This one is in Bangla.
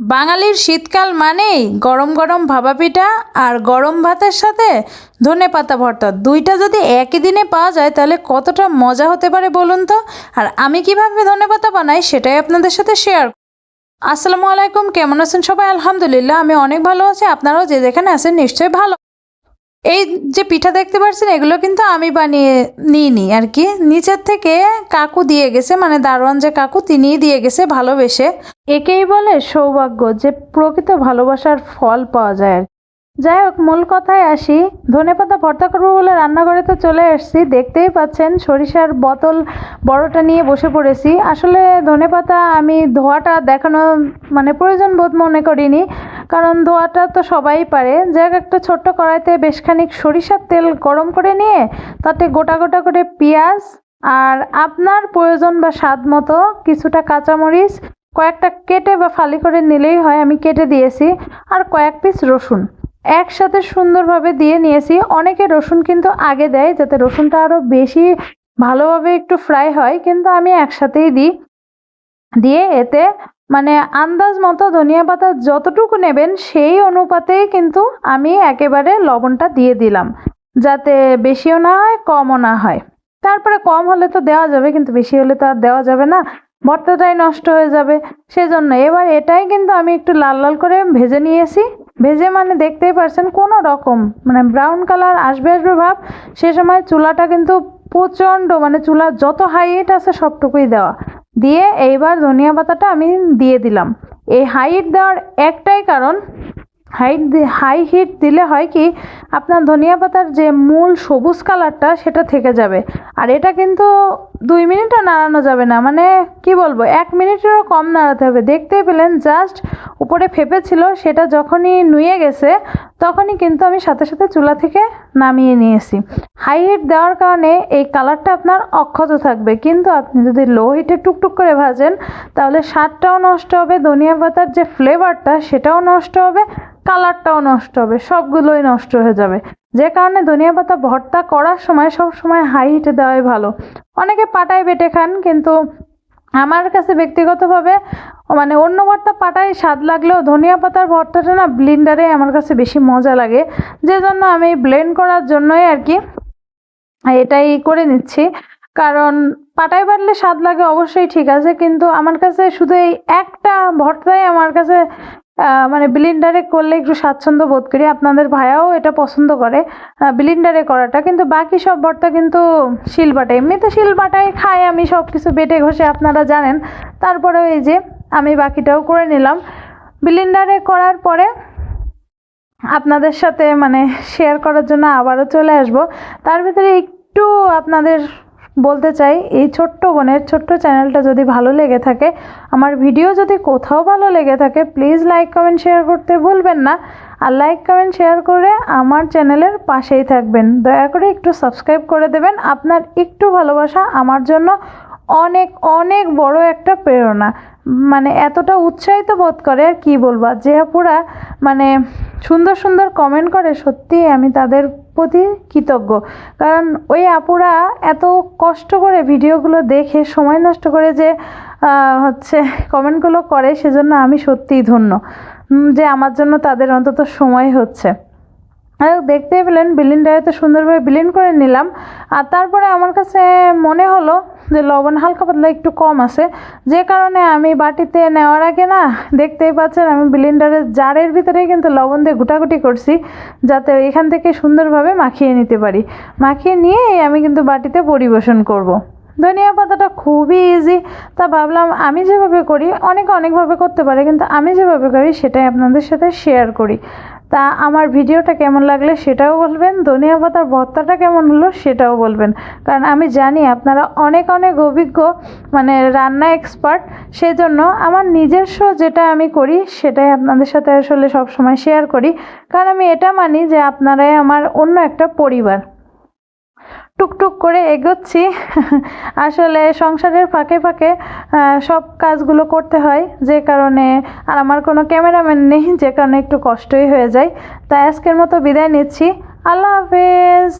বাঙালির শীতকাল মানেই গরম গরম ভাবা পিঠা আর গরম ভাতের সাথে ধনে পাতা ভর্তা। দুইটা যদি একই দিনে পাওয়া যায়, তাহলে কতটা মজা হতে পারে বলুন তো? আর আমি কীভাবে ধনে পাতা বানাই সেটাই আপনাদের সাথে শেয়ার আসসালামু আলাইকুম, কেমন আছেন সবাই? আলহামদুলিল্লাহ, আমি অনেক ভালো আছি। আপনারাও যে যেখানে আছেন নিশ্চয়ই ভালো এই যে পিঠা দেখতে পাচ্ছেন এগুলো কিন্তু আমি বানিয়ে নিইনি আর কি। নিচের থেকে কাকু দিয়ে গেছে মানে দারোয়ান যে কাকু, তিনিই দিয়ে গেছে ভালোবেসে। একেই বলে সৌভাগ্য যে প্রকৃত ভালোবাসার ফল পাওয়া যায়। আর। যাই হোক, মূল কথায় আসি। ধনেপাতা ভর্তা করব বলে রান্নাঘরে তো চলে এসেছি। দেখতেই পাচ্ছেন, সরিষার বোতল, বড়টা নিয়ে বসে পড়েছি। আসলে ধনেপাতা আমি ধোয়াটা দেখানো মানে প্রয়োজন বোধ মনে করিনি। কারণ ধোয়াটা তো সবাই পারে। যাক একটা ছোট্ট কড়াইতে বেশ খানিক সরিষার তেল গরম করে নিয়ে, তাতে গোটা গোটা করে পেঁয়াজ আর আপনার প্রয়োজন বা স্বাদ মতো কিছুটা কাঁচামরিচ, কয়েকটা কেটে বা ফালি করে নিলেই হয়, আমি কেটে দিয়েছি। আর কয়েক পিস রসুন একসাথে সুন্দরভাবে দিয়ে নিয়েছি। অনেকে রসুন কিন্তু আগে দেয়, যাতে রসুনটা আরও বেশি ভালোভাবে একটু ফ্রাই হয়, কিন্তু আমি একসাথেই দিই। দিয়ে এতে মানে আন্দাজ মতো ধনিয়া পাতা যতটুকু নেবেন, সেই অনুপাতেই কিন্তু আমি একেবারে লবণটা দিয়ে দিলাম, যাতে বেশিও না হয়, কমও না হয়। তারপরে কম হলে তো দেওয়া যাবে, কিন্তু বেশি হলে তো আর দেওয়া যাবে না। ভর্তাটাই নষ্ট হয়ে যাবে, সেজন্য এবার এটাই কিন্তু আমি একটু লাল লাল করে ভেজে নিয়েছি। ভেজে মানে দেখতেই পারছেন কোনো রকম মানে ব্রাউন কালার আসবে আসবে ভাব, সে সময় চুলাটা কিন্তু প্রচণ্ড মানে চুলা যত হাইট আছে সবটুকুই দেওয়া। দিয়ে এইবার ধনিয়া পাতাটা আমি দিয়ে দিলাম। এই হাইট দেওয়ার একটাই কারণ হাইট হাই হিট দিলে হয় কি, আপনার ধনিয়া পাতার যে মূল সবুজ কালারটা সেটা থেকে যাবে। আর এটা কিন্তু দুই মিনিটও নাড়ানো যাবে না। মানে কি বলব, এক মিনিটেরও কম নাড়াতে হবে। দেখতেই পেলেন, জাস্ট উপরে ফেপে ছিল সেটা যখনই নুয়ে গেছে, তখনই কিন্তু আমি সাথে সাথে চুলা থেকে নামিয়ে নিয়েছি। হাই হিট দেওয়ার কারণে এই কালারটা আপনার অক্ষত থাকবে। কিন্তু আপনি যদি লো হিটে টুকটুক করে ভাজেন, তাহলে স্বাদটাও নষ্ট হবে, ধনিয়া পাতার যে ফ্লেভারটা সেটাও নষ্ট হবে, কালারটাও নষ্ট হবে, সবগুলোই নষ্ট হয়ে যাবে। যে কারণে ধনিয়া পাতা ভর্তা করার সময় সব সময় হাই হিটে দেওয়াই ভালো। অনেকে পাটায় বেটে খান, কিন্তু আমার কাছে ব্যক্তিগতভাবে মানে অন্য ভর্তা পাটায় স্বাদ লাগলেও ধনিয়া পাতার ভর্তাটা না ব্লিন্ডারে আমার কাছে বেশি মজা লাগে। যে জন্য আমি ব্লেন্ড করার জন্যই আর কি এটাই করে নিচ্ছি। কারণ পাটায় বাটলে স্বাদ লাগে অবশ্যই ঠিক আছে, কিন্তু আমার কাছে শুধু এই একটা ভর্তাই আমার কাছে মানে ব্লিন্ডারে করলে একটু স্বাচ্ছন্দ্য বোধ করি। আপনাদের ভাইয়াও এটা পছন্দ করে ব্লিন্ডারে করাটা। কিন্তু বাকি সব ভর্তা কিন্তু শিলবাটা এমনিতে শিলবাটাই খাই আমি সব কিছু বেটে ঘষে আপনারা জানেন। তারপরে এই যে আমি বাকিটাও করে নিলাম। ব্লিন্ডারে করার পরে আপনাদের সাথে মানে শেয়ার করার জন্য আবারও চলে আসব। তার ভিতরে একটু আপনাদের বলতে চাই, এই ছোট্ট বোনের ছোট্ট চ্যানেলটা যদি ভালো লেগে থাকে, আমার ভিডিও যদি কোথাও ভালো লেগে থাকে প্লিজ লাইক কমেন্ট শেয়ার করতে ভুলবেন না। আর লাইক কমেন্ট শেয়ার করে আমার চ্যানেলের পাশেই থাকবেন। দয়া করে একটু সাবস্ক্রাইব করে দেবেন। আপনার একটু ভালোবাসা আমার জন্য অনেক অনেক বড় একটা প্রেরণা। মানে এতটা উৎসাহিত বোধ করে, আর কী বলব? যে আপুরা মানে সুন্দর সুন্দর কমেন্ট করে সত্যি আমি তাদের প্রতি কৃতজ্ঞ। কারণ ওই আপুরা এত কষ্ট করে ভিডিওগুলো দেখে সময় নষ্ট করে যে হচ্ছে কমেন্টগুলো করে, সেজন্য আমি সত্যিই ধন্য। যে আমার জন্য তাদের অন্তত সময় হচ্ছে। আর দেখতেই পেলেন বিলিনটাকে তো সুন্দরভাবে বিলিন করে নিলাম। আর তারপরে আমার কাছে মনে হলো যে লবণ হালকা পাতলা একটু কম আছে। যে কারণে আমি বাটিতে নেওয়ার আগে না দেখতেই পাচ্ছেন আমি বিলিন্ডারের জারের ভিতরে কিন্তু লবণ দিয়ে গুটাগুটি করছি, যাতে এখান থেকে সুন্দরভাবে মাখিয়ে নিতে পারি। মাখিয়ে নিয়েই আমি কিন্তু বাটিতে পরিবেশন করব। ধনিয়া পাতাটা খুবই ইজি তা ভাবলাম আমি যেভাবে করি, অনেকে অনেকভাবে করতে পারে, কিন্তু আমি যেভাবে করি সেটাই আপনাদের সাথে শেয়ার করি। তা আমার ভিডিওটা কেমন লাগলে সেটাও বলবেন, ধনিয়া পাতার ভর্তাটা কেমন হলো সেটাও বলবেন। কারণ আমি জানি আপনারা অনেক অনেক অভিজ্ঞ মানে রান্না এক্সপার্ট সেজন্য আমার নিজস্ব যেটা আমি করি সেটাই আপনাদের সাথে আসলে সব সময় শেয়ার করি। কারণ আমি এটা মানি যে আপনারাই আমার অন্য একটা পরিবার। টুকটুক করে এগোচ্ছি। আসলে সংসারের ফাঁকে ফাঁকে সব কাজগুলো করতে হয়, যে কারণে আর আমার কোনো ক্যামেরাম্যান নেই, যে কারণে একটু কষ্টই হয়ে যায়। তাই আজকের মতো বিদায় নিচ্ছি। আল্লাহ হাফেজ।